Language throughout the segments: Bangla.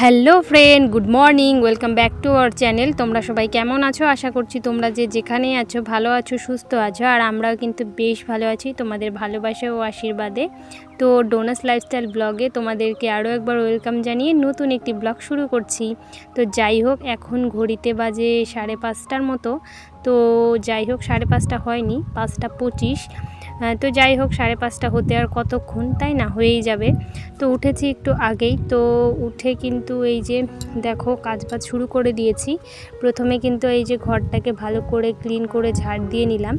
hello friend, good morning, welcome back to our channel. তোমরা সবাই কেমন আছো? আশা করছি তোমরা যে যেখানে আছো ভালো আছো, সুস্থ আছো, আর আমরাও কিন্তু বেশ ভালো আছি তোমাদের ভালোবাসা ও আশীর্বাদে। তো ডোনাস লাইফস্টাইল ব্লগে তোমাদেরকে আরও একবার ওয়েলকাম জানিয়ে নতুন একটি ব্লগ শুরু করছি। তো যাই হোক, এখন ঘড়িতে বাজে সাড়ে পাঁচটার মতো। তো যাই হোক, সাড়ে পাঁচটা হয়নি, পাঁচটা পঁচিশ। তো যাই হোক, সাড়ে পাঁচটা হতে আর কতক্ষণ? তাই না? হয়েই যাবে। তো উঠেছি একটু আগেই। তো উঠে কিন্তু এই যে, দেখো কাজ বাজ শুরু করে দিয়েছি। প্রথমে কিন্তু এই যে ঘরটাকে ভালো করে ক্লিন করে ঝাড় দিয়ে নিলাম।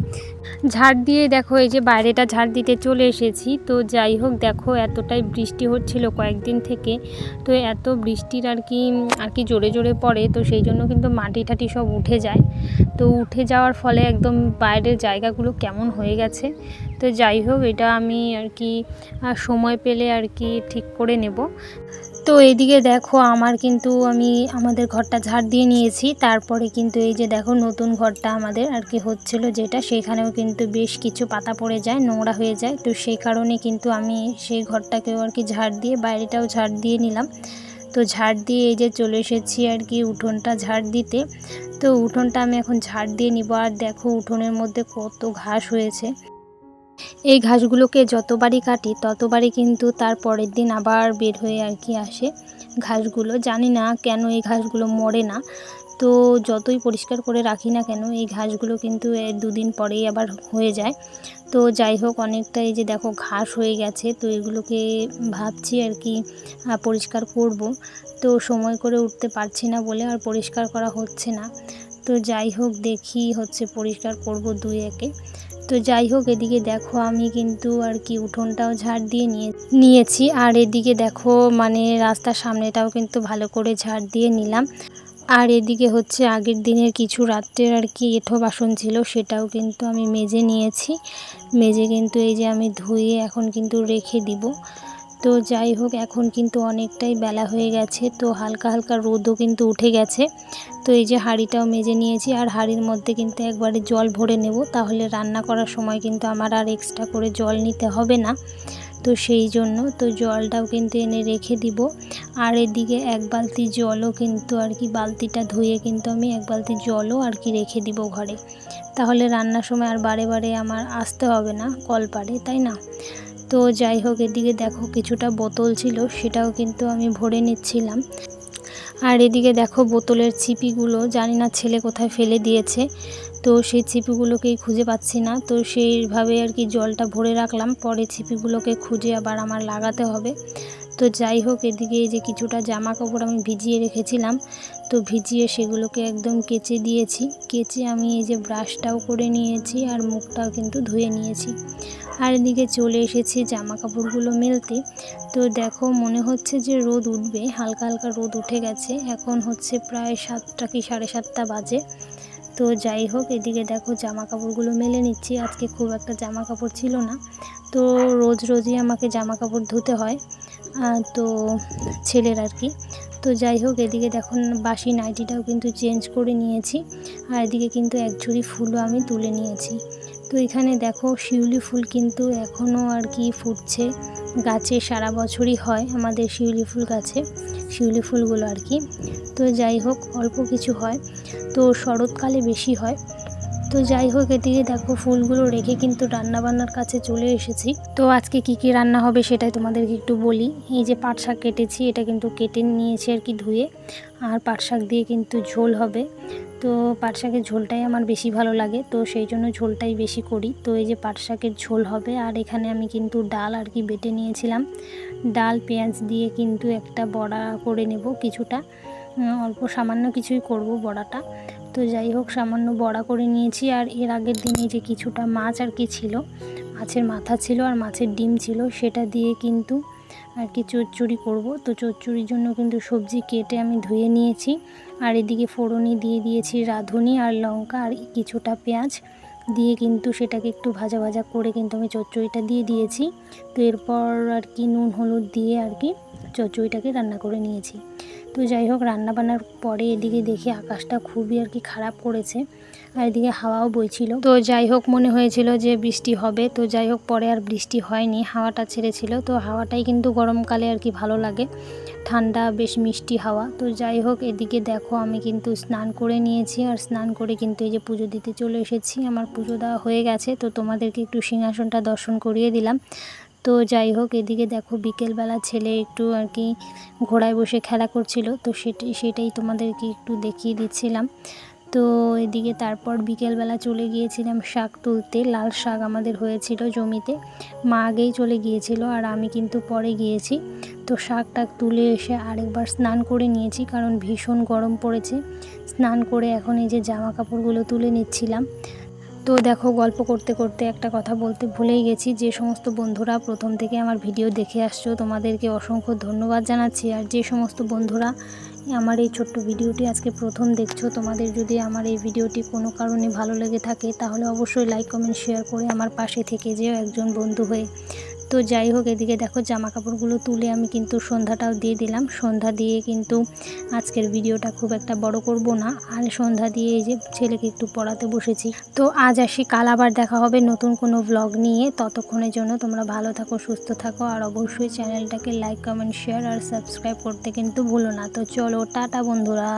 ঝাড় দিয়ে দেখো, এই যে বাইরেটা ঝাড় দিতে চলে এসেছি। তো যাই হোক, দেখো, এতটাই বৃষ্টি হচ্ছিল কয়েকদিন থেকে। তো এত বৃষ্টির আর কি আর কি জোরে জোরে পড়ে। তো সেই জন্য কিন্তু মাটি ঠাটি সব উঠে যায়। তো উঠে যাওয়ার ফলে একদম বাইরের জায়গাগুলো কেমন হয়ে গেছে। তো যাই হোক, এটা আমি আর কি সময় পেলে আর কি ঠিক করে নেব। তো এইদিকে দেখো, আমার কিন্তু আমি আমাদের ঘরটা ঝাড় দিয়ে নিয়েছি। তারপরে কিন্তু এই যে দেখো, নতুন ঘরটা আমাদের আর কি হচ্ছিল যেটা সেখানেও কিন্তু বেশ কিছু পাতা পড়ে যায়, নোংরা হয়ে যায়। তো সেই কারণে কিন্তু আমি সেই ঘরটাকেও আর কি ঝাড় দিয়ে, বাইরেটাও ঝাড় দিয়ে নিলাম। তো ঝাড় দিয়ে এই যে চলে এসেছি আর কি উঠোনটা ঝাড় দিতে। তো উঠোনটা আমি এখন ঝাড় দিয়ে নিব আর দেখো উঠোনের মধ্যে কত ঘাস হয়েছে। এই ঘাসগুলোকে যতবারই কাটি ততবারই কিন্তু তার পরের দিন আবার বের হয়ে আর কি আসে ঘাসগুলো। জানি না কেন এই ঘাসগুলো মরে না। তো যতই পরিষ্কার করে রাখি না কেন এই ঘাসগুলো কিন্তু দুদিন পরেই আবার হয়ে যায়। তো যাই হোক অনেকটা এই যে দেখো ঘাস হয়ে গেছে, তো এগুলোকে ভাবছি আর কি পরিষ্কার করব। তো সময় করে উঠতে পারছি না বলে আর পরিষ্কার করা হচ্ছে না। তো যাই হোক, দেখি হচ্ছে পরিষ্কার করব দুই একে। তো যাই হোক, এদিকে দেখো আমি কিন্তু আর কি উঠোনটাও ঝাড় দিয়ে নিয়ে, নিয়েছি। আর এদিকে দেখো মানে রাস্তার সামনেটাও কিন্তু ভালো করে ঝাড় দিয়ে নিলাম। আর এদিকে হচ্ছে আগের দিনের কিছু রাত্রের আর কি এঁঠো বাসন ছিল, সেটাও কিন্তু আমি মেজে নিয়েছি। মেজে কিন্তু এই যে আমি ধুয়ে এখন কিন্তু রেখে দিব। তো যাই হোক, এখন কিন্তু অনেকটাই বেলা হয়ে গেছে, তো হালকা হালকা রোদও কিন্তু উঠে গেছে। তো এই যে হাঁড়িটাও মেজে নিয়েছি, আর হাঁড়ির মধ্যে কিন্তু একবারে জল ভরে নেব, তাহলে রান্না করার সময় কিন্তু আমার আর এক্সট্রা করে জল নিতে হবে না। তো সেই জন্য তো জলটাও কিন্তু এনে রেখে দিব। আর এদিকে এক বালতি জলও কিন্তু আর কি বালতিটা ধুয়ে কিন্তু আমি এক বালতি জলও আর কি রেখে দিব ঘরে। তাহলে রান্নার সময় আর বারে বারে আমার আসতে হবে না কল পারে তাই না? তো যাই হোক, এদিকে দেখো কিছুটা বোতল ছিল, সেটাও কিন্তু আমি ভরে নিচ্ছিলাম। আর এদিকে দেখো বোতলের ছিপিগুলো, জানি না ছেলে কোথায় ফেলে দিয়েছে। তো সেই ছিপিগুলোকেই খুঁজে পাচ্ছি না। তো সেইভাবে আর কি জলটা ভরে রাখলাম। পরে ছিপিগুলোকে খুঁজে আবার আমার লাগাতে হবে। তো যাই হোক, এদিকে যে কিছুটা জামা কাপড় আমি ভিজিয়ে রেখেছিলাম। তো ভিজিয়ে সেগুলোকে একদম কেচে দিয়েছি। কেচে আমি এই যে ব্রাশটাও করে নিয়েছি আর মুখটাও কিন্তু ধুয়ে নিয়েছি। আর এদিকে চলে এসেছি জামা কাপড়গুলো মেলতে। তো দেখো, মনে হচ্ছে যে রোদ উঠবে। হালকা হালকা রোদ উঠে গেছে। এখন হচ্ছে প্রায় সাতটা কি সাড়ে সাতটা বাজে। তো যাই হোক, এদিকে দেখো জামা কাপড়গুলো মেলে নিচ্ছি। আজকে খুব একটা জামা কাপড় ছিল না। তো রোজ রোজই আমাকে জামা কাপড় ধুতে হয় তো ছেলের আর কি। তো যাই হোক, এদিকে দেখো বাসি নাইটিটাও কিন্তু চেঞ্জ করে নিয়েছি। আর এদিকে কিন্তু এক ঝুড়ি ফুলও আমি তুলে নিয়েছি। তো এখানে দেখো শিউলি ফুল কিন্তু এখনও আর কি ফুটছে। গাছে সারা বছরই হয় আমাদের শিউলি ফুল গাছে। শিউলি ফুলগুলো আর কি। তো যাই হোক, অল্প কিছু হয়। তো শরৎকালে বেশি হয়। তো যাই হোক, এদিকে দেখো ফুলগুলো রেখে কিন্তু রান্না বান্নার কাছে চলে এসেছি। তো আজকে কি কি রান্না হবে সেটাই তোমাদেরকে একটু বলি। এই যে পাট শাক কেটেছি, এটা কিন্তু কেটে নিয়েছি আর কি ধুয়ে। আর পাট শাক দিয়ে কিন্তু ঝোল হবে। তো পাট শাকের ঝোলটাই আমার বেশি ভালো লাগে। তো সেই জন্য ঝোলটাই বেশি করি। তো এই যে পাট শাকের ঝোল হবে। আর এখানে আমি কিন্তু ডাল আর কি বেটে নিয়েছিলাম। ডাল, পেঁয়াজ দিয়ে কিন্তু একটা বড়া করে নেব কিছুটা। অল্প সামান্য কিছুই করব বড়াটা। তো যাই হোক, সামান্য বড়া করে নিয়েছি আর এর আগের দিনে যে কিছুটা মাছ আর কি ছিল, মাছের মাথা ছিল আর মাছের ডিম ছিল, সেটা দিয়ে কিন্তু আর কি চচ্চড়ি করব। তো চচ্চড়ির জন্য কিন্তু সবজি কেটে আমি ধুয়ে নিয়েছি। আর এদিকে ফোড়নি দিয়ে দিয়েছি রাঁধুনি আর লঙ্কা আর কিছুটা পেঁয়াজ। দিয়ে কিন্তু সেটাকে একটু ভাজা ভাজা করে কিন্তু আমি চচ্চড়িটা দিয়ে দিয়েছি। তো এরপর আর কি নুন, হলুদ দিয়ে আর কি চচ্চড়িটাকে রান্না করে নিয়েছি। তো যাই হোক, রান্না বান্নার পরে এদিকে দেখি আকাশটা খুবই আর কি খারাপ করেছে আর এদিকে হাওয়াও বইছিল। তো যাই হোক, মনে হয়েছিল যে বৃষ্টি হবে। তো যাই হোক, পরে আর বৃষ্টি হয়নি, হাওয়াটা ছেড়েছিল। তো হাওয়াটাই কিন্তু গরমকালে আর কি ভালো লাগে। ঠান্ডা, বেশ মিষ্টি হাওয়া। তো যাই হোক, এদিকে দেখো আমি কিন্তু স্নান করে নিয়েছি আর স্নান করে কিন্তু এই যে পুজো দিতে চলে এসেছি। আমার পুজো দেওয়া হয়ে গেছে। তো তোমাদেরকে একটু সিংহাসনটা দর্শন করিয়ে দিলাম। তো যাই হোক, এদিকে দেখো বিকেলবেলা ছেলে একটু আর কি ঘোড়ায় বসে খেলা করছিল, তো সেটাই সেটাই তোমাদেরকে একটু দেখিয়ে দিচ্ছিলাম। তো এদিকে তারপর বিকেলবেলা চলে গিয়েছিলাম শাক তুলতে, লাল শাক আমাদের হয়েছিল জমিতে। মা আগেই চলে গিয়েছিল আর আমি কিন্তু পরে গিয়েছি। তো শাক টাক তুলে এসে আরেকবার স্নান করে নিয়েছি কারণ ভীষণ গরম পড়েছে। স্নান করে এখন এই যে জামা কাপড়গুলো তুলে নিচ্ছিলাম। তো দেখো, গল্প করতে করতে একটা কথা বলতে ভুলেই গেছি। যে সমস্ত বন্ধুরা প্রথম থেকে আমার ভিডিও দেখে আসছো, তোমাদেরকে অসংখ্য ধন্যবাদ জানাচ্ছি। আর যে সমস্ত বন্ধুরা আমার এই ছোট্ট ভিডিওটি আজকে প্রথম দেখছ, তোমাদের যদি আমার এই ভিডিওটি কোনো কারণে ভালো লেগে থাকে, তাহলে অবশ্যই লাইক কমেন্ট শেয়ার করে আমার পাশে থেকে যেও একজন বন্ধু হয়ে। তো যাই হোক, এদিকে দেখো জামা কাপড়গুলো তুলে আমি কিন্তু সন্ধ্যাটাও দিয়ে দিলাম। সন্ধ্যা দিয়ে কিন্তু আজকের ভিডিওটা খুব একটা বড় করব না। আর সন্ধ্যা দিয়ে এই যে ছেলেকে একটু পড়াতে বসেছি। তো আজ আসি, কাল আবার দেখা হবে নতুন কোনো ব্লগ নিয়ে। ততক্ষণের জন্য তোমরা ভালো থাকো, সুস্থ থাকো। আর অবশ্যই চ্যানেলটাকে লাইক কমেন্ট শেয়ার আর সাবস্ক্রাইব করতে কিন্তু ভুলো না। তো চলো, টাটা বন্ধুরা।